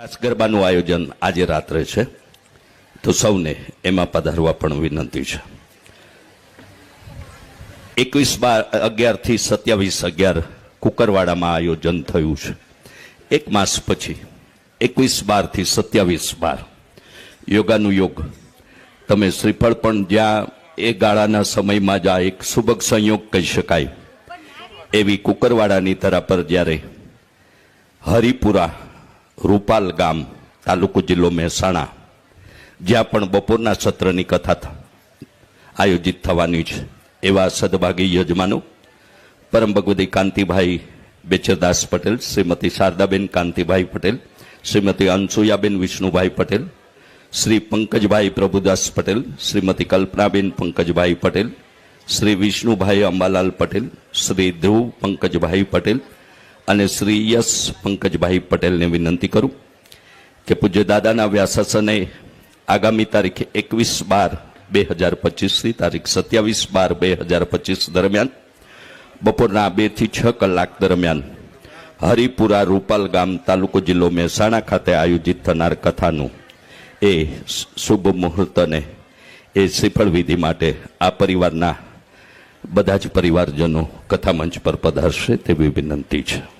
રાસ ગરબાનું આયોજન આજે રાત્રે છે. તો સૌને એમાં પધારવા પણ વિનંતી છે. એકવીસ બાર અગિયારથી સત્યાવીસ અગિયાર કુકરવાડામાં આયોજન થયું છે. એક માસ પછી, એકવીસ બારથી સત્યાવીસ બાર યોગાનું યોગ તમે શ્રીફળ પણ જ્યાં એ ગાળાના સમયમાં જ આ એક સુબક સંયોગ કહી શકાય. એવી કુકરવાડાની તરા પર જ્યારે હરિપુરા રૂપાલ ગામ, તાલુકો જિલ્લો મહેસાણા, જ્યાં પણ બપોરના સત્રની કથા આયોજિત થવાની છે. એવા સદભાગી યજમાનો, પરમ ભગવતી કાંતિભાઈ બેચરદાસ પટેલ, શ્રીમતી શારદાબેન કાંતિભાઈ પટેલ, શ્રીમતી અનસુયાબેન વિષ્ણુભાઈ પટેલ, શ્રી પંકજભાઈ પ્રભુદાસ પટેલ, શ્રીમતી કલ્પનાબેન પંકજભાઈ પટેલ, શ્રી વિષ્ણુભાઈ અંબાલાલ પટેલ, શ્રી ધ્રુવ પંકજભાઈ પટેલ અને શ્રી યશ પંકજભાઈ પટેલને વિનંતી કરું કે પૂજ્ય દાદાના વ્યાસાસને આગામી તારીખ એકવીસ બાર બે હજાર પચીસથી તારીખ સત્યાવીસ બાર બે હજાર પચીસ દરમિયાન, બપોરના બેથી છ કલાક દરમિયાન હરિપુરા રૂપાલ ગામ તાલુકો જિલ્લો મહેસાણા ખાતે આયોજિત થનાર કથાનું એ શુભ મુહૂર્તને એ શ્રીફળ વિધિ માટે આ પરિવારના બધા જ પરિવારજનો કથા મંચ પર પધારશે તેવી વિનંતી છે.